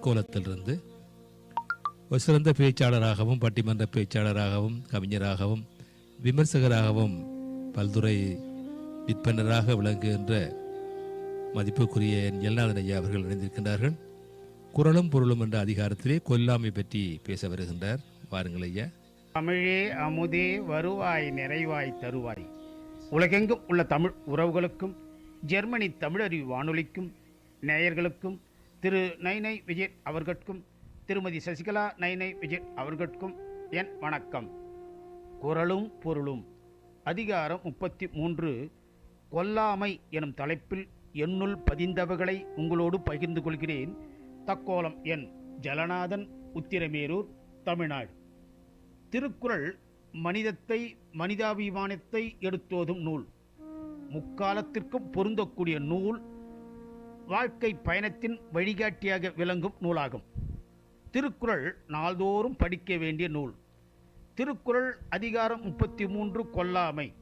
கோலத்திலிருந்து ஒரு சிறந்த பேச்சாளராகவும் பட்டிமன்ற பேச்சாளராகவும் கவிஞராகவும் விமர்சகராகவும் பல்துறை விற்பனராக விளங்குகின்ற மதிப்புக்குரிய என் எல்நாதன் ஐயா அவர்கள் இணைந்திருக்கின்றார்கள். குரலும் பொருளும் என்ற அதிகாரத்திலே கொல்லாமை பற்றி பேச வருகின்றார். வாருங்கள் ஐயா. தமிழே அமுதே வருவாய் நிறைவாய் தருவாய். உலகெங்கும் உள்ள தமிழ் உறவுகளுக்கும் ஜெர்மனி தமிழறிவு வானொலிக்கும் நேயர்களுக்கும் திரு நைனை விஜய் அவர்களுக்கும் திருமதி சசிகலா நைனை விஜய் அவர்களுக்கும் என் வணக்கம். குரலும் பொருளும். அதிகாரம் முப்பத்தி மூன்று கொல்லாமை எனும் தலைப்பில் என்னுள் பதிந்தவர்களை உங்களோடு பகிர்ந்து கொள்கிறேன். தக்கோலம் என் ஜலநாதன் உத்திரமேரூர் தமிழ்நாடு. திருக்குறள் மனிதத்தை மனிதாபிமானத்தை எடுத்தோதும் நூல். முக்காலத்திற்கும் பொருந்தக்கூடிய நூல் வாழ்க்கை பயணத்தின் வழிகாட்டியாக விளங்கும் நூலாகும். திருக்குறள் நாள்தோறும் படிக்க வேண்டிய நூல். திருக்குறள் அதிகாரம் முப்பத்தி மூன்று கொல்லாமை.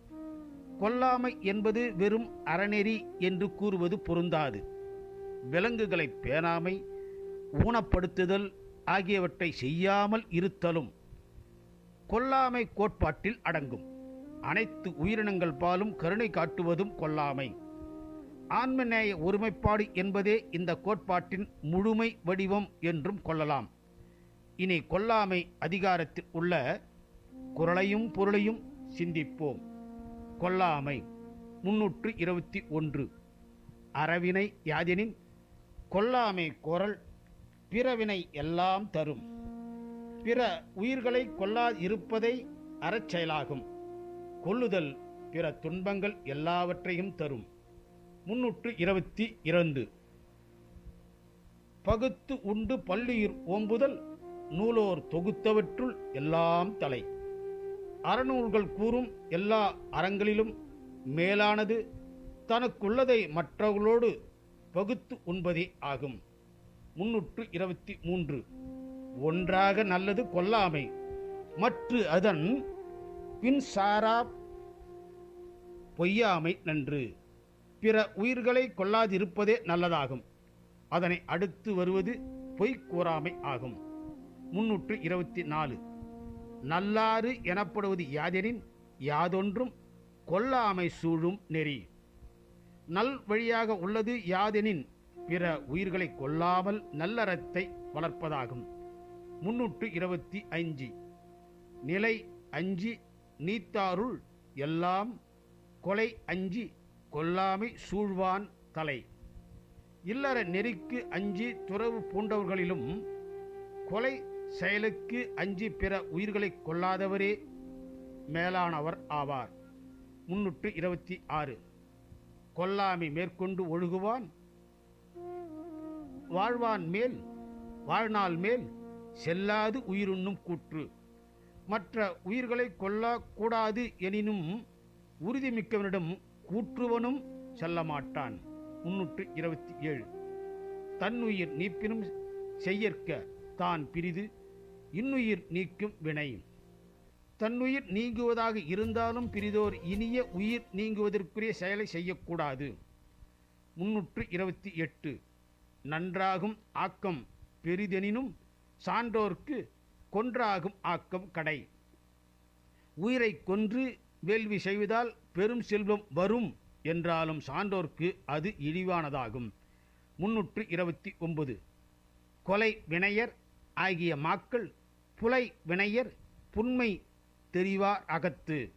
கொல்லாமை என்பது வெறும் அறநெறி என்று கூறுவது பொருந்தாது. விலங்குகளை பேணாமை ஊனப்படுத்துதல் ஆகியவற்றை செய்யாமல் இருத்தலும் கொல்லாமை கோட்பாட்டில் அடங்கும். அனைத்து உயிரினங்கள் பாலும் கருணை காட்டுவதும் கொல்லாமை. ஆன்மநேய ஒருமைப்பாடு என்பதே இந்த கோட்பாட்டின் முழுமை வடிவம் என்றும் கொள்ளலாம். இனி கொல்லாமை அதிகாரத்தில் உள்ள குரலையும் பொருளையும் சிந்திப்போம். கொல்லாமை முன்னூற்று இருபத்தி ஒன்று. அறவினை யாதெனின் கொல்லாமை குரல் பிறவினை எல்லாம் தரும். பிற உயிர்களை கொல்லாதிருப்பதை அறச்செயலாகும் கொல்லுதல் பிற துன்பங்கள் எல்லாவற்றையும் தரும். முன்னூற்று இருபத்தி இரண்டு. பகுத்து உண்டு பள்ளியிர் ஓம்புதல் நூலோர் தொகுத்தவற்றுள் எல்லாம் தலை. அறநூல்கள் கூறும் எல்லா அறங்களிலும் மேலானது தனக்குள்ளதை மற்றவர்களோடு பகுத்து உண்பதே ஆகும். முன்னூற்று இருபத்தி மூன்று. ஒன்றாக நல்லது கொல்லாமை மற்ற அதன் பின் சாரா பொய்யாமை நன்று. பிற உயிர்களை கொல்லாதிருப்பதே நல்லதாகும். அதனை அடுத்து வருவது பொய் கூறாமை ஆகும். முன்னூற்று இருபத்தி நாலு நல்லாறு எனப்படுவது யாதெனின் யாதொன்றும் கொல்லாமை சூழும் நெறி. நல் வழியாக உள்ளது யாதெனின் பிற உயிர்களை கொல்லாமல் நல்லறத்தை வளர்ப்பதாகும். முன்னூற்று இருபத்தி ஐந்து நிலை அஞ்சு நீத்தாருள் எல்லாம் கொலை அஞ்சி கொல்லாமை சூழ்வான் தலை. இல்லற நெறிக்கு அஞ்சி துறவு பூண்டவர்களிலும் கொலை செயலுக்கு அஞ்சி பிற உயிர்களை கொல்லாதவரே மேலானவர் ஆவார். முன்னூற்று இருபத்தி ஆறு. கொல்லாமை மேற்கொண்டு ஒழுகுவான். வாழ்வான் மேல் வாழ்நாள் மேல் செல்லாது உயிருண்ணும் கூற்று. மற்ற உயிர்களை கொல்லக்கூடாது எனினும் உறுதிமிக்கவனிடம் கூற்றுவனும் செல்ல மாட்டான் முன்னூற்று இருபத்தி ஏழு தன்னுயிர் நீப்பினும் செய்யற்க தான் பிரிது இன்னுயிர் நீக்கும் வினை. தன்னுயிர் நீங்குவதாக இருந்தாலும் பிரிதோர் இனிய உயிர் நீங்குவதற்குரிய செயலை செய்யக்கூடாது. முன்னூற்று இருபத்தி எட்டு நன்றாகும் ஆக்கம் பெரிதெனினும் சான்றோர்க்கு கொன்றாகும் ஆக்கம் கடை. உயிரை கொன்று வேள்வி செய்வதால் பெரும் செல்வம் வரும் என்றாலும் சான்றோர்க்கு அது இழிவானதாகும். முன்னூற்று இருபத்தி ஒன்பது. கொலை வினையர் ஆகிய மாக்கள் புலை வினையர் புன்மை தெரிவார் அகத்து.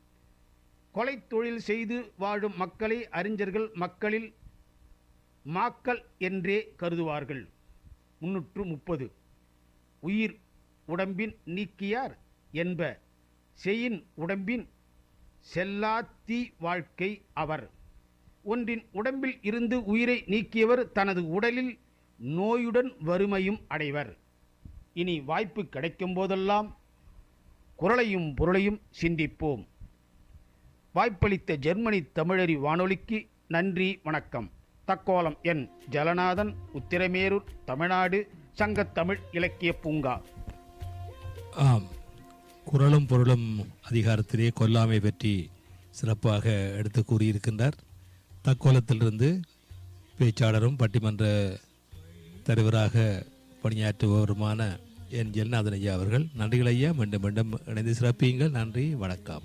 கொலை தொழில் செய்து வாழும் மக்களை அறிஞர்கள் மக்களில் மாக்கள் என்றே கருதுவார்கள். முன்னூற்று முப்பது. உயிர் உடம்பின் நீக்கியார் என்ப. செயின் உடம்பின் செல்லாத்தி வாழ்க்கை அவர். ஒன்றின் உடம்பில் இருந்து உயிரை நீக்கியவர் தனது உடலில் நோயுடன் வறுமையும் அடைவர். இனி வாய்ப்பு கிடைக்கும் போதெல்லாம் குரலையும் பொருளையும் சிந்திப்போம். வாய்ப்பளித்த ஜெர்மனி தமிழறி வானொலிக்கு நன்றி வணக்கம். தக்கோலம் என் ஜலநாதன் உத்திரமேரூர் தமிழ்நாடு சங்கத்தமிழ் இலக்கிய பூங்கா. ஆம். குரலும் பொருளும் அதிகாரத்திலே கொல்லாமை பற்றி சிறப்பாக எடுத்து கூறியிருக்கின்றார். தக்கோலத்திலிருந்து பேச்சாளரும் பட்டிமன்ற தலைவராக பணியாற்றுபவருமான என் ஜெல்நாதன் ஐயா அவர்கள் நன்றிகள் ஐயா மீண்டும் மீண்டும் இணைந்து சிறப்பியுங்கள். நன்றி வணக்கம்.